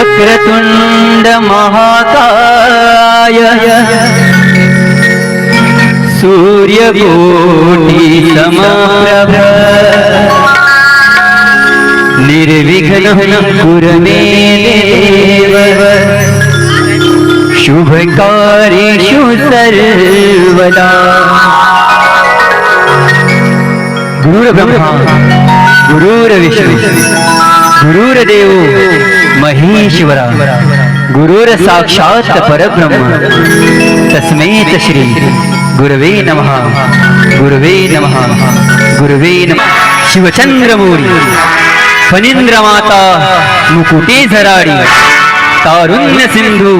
वक्रतुण्ड महाकाय सूर्यकोटि समप्रभ निर्विघ्नं कुरु मे देव शुभकार्येषु सर्वदा गुरुर्ब्रह्मा गुरुर्विष्णू गुरुर्देव महेश्वरा. गुरुर साक्षात परब्रह्म. तस्मेत श्री गुरवे नमः. गुरवे नमः. गुरवे नमः. शिवचंद्रमौली फणींद्रमाता मुकुटे झराडी. तारुण्य सिंधू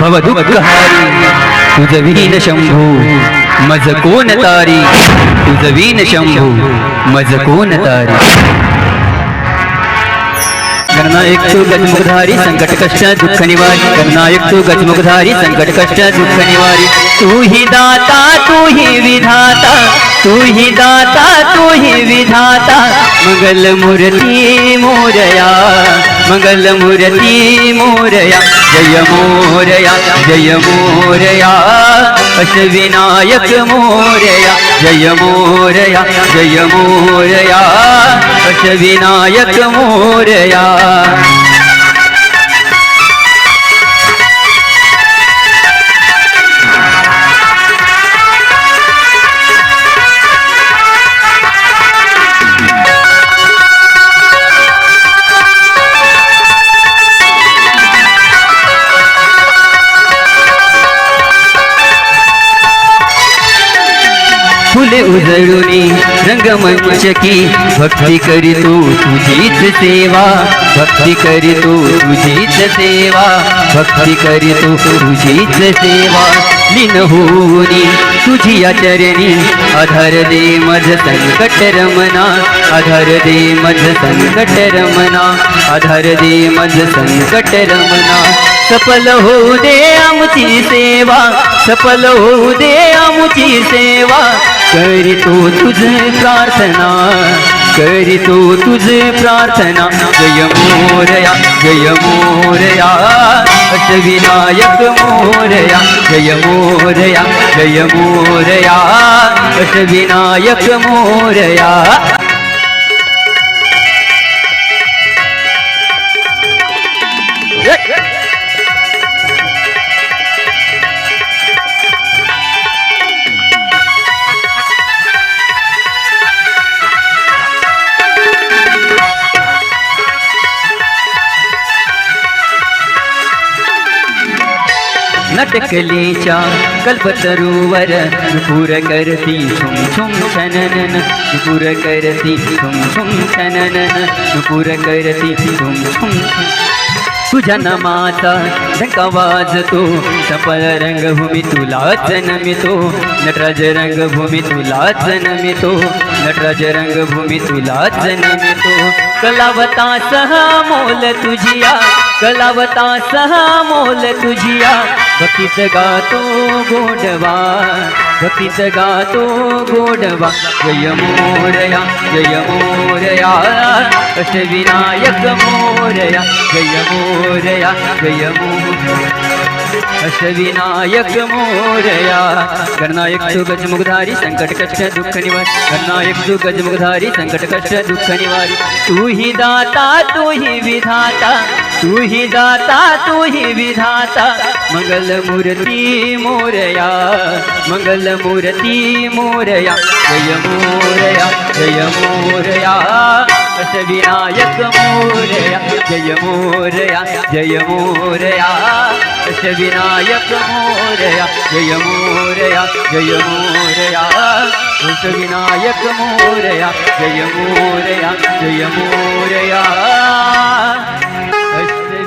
भवदुःखहारी तुझवीन शंभू मज कोण तारी. तुजवीन शंभू मज कोण तारी. गणनायक तू गजमुखधारी संकट कष्ट दुख निवारी गणनायक तू गजमुखधारी संकट कष्ट दुख निवारी तू ही दाता, तू ही विधाता। तू ही दाता, तू ही विधाता। मंगल मूर्ती मोरया। मंगल मूर्ती मोरया। जय मोरया जय मोरया। अष्टविनायक मोरया। जय मोरया जय मोरया। विनायक मोरया। फुले उजळुनी रंगमंचकी भक्ती करीतो तुझीच सेवा. भक्ती करीतो तुझीच सेवा. भक्ती करीतो तुझीच सेवा. लीन होऊनी तुझी आचरणी आधार दे मध संकट रमना. आधार दे मध संकट रमना. आधार दे मध संकट रमना. सफल होऊ दे आमची सेवा. सफल होऊ दे आमची सेवा. करीतो तुझे प्रार्थना, करी तो तुझे प्रार्थना। जय मोरया जय मोरया अट विनायक मोरया। जय मोरया जय मोरया अट विनायक मोरया। नटकलेशा कल्पतरुवर नुपुर करती सुम सुम छननन नुपुर करती सुम सुम छननन नुपुर करती सुम सुम तुझ्या नामाचा धक्का वाजतो सफल रंगभूमी तुलाच नमितो नटराज रंगभूमी तुलाच नमितो नटराज रंगभूमी तुलाच नमितो कलावता सहा मोल तुझिया कलावता सहा मोल तुझिया भक्तीत गातो गोडवा भक्तीत गातो गोडवा। जय मोरया जय मोरया अष्टविनायक मोरया। जय मोरया जय मोरया अष्टविनायक मोरया। गणनायक तू गजमुखधारी संकट कष्ट दुःख निवारी। गणनायक तू गजमुखधारी संकट कष्ट दुख निवारी। तू ही दाता, तू ही विधाता। तू दाता तू विधाता मंगल मूर्ती मोरया मंगल मूर्ती मोरया जय मोरया जय मोरया अष्टविनायक मोरया जय मोरया जय मोरया अष्टविनायक मोरया जय मोरया जय मोरया अष्टविनायक मोरया जय मोरया जय मोरया अष्टविनायक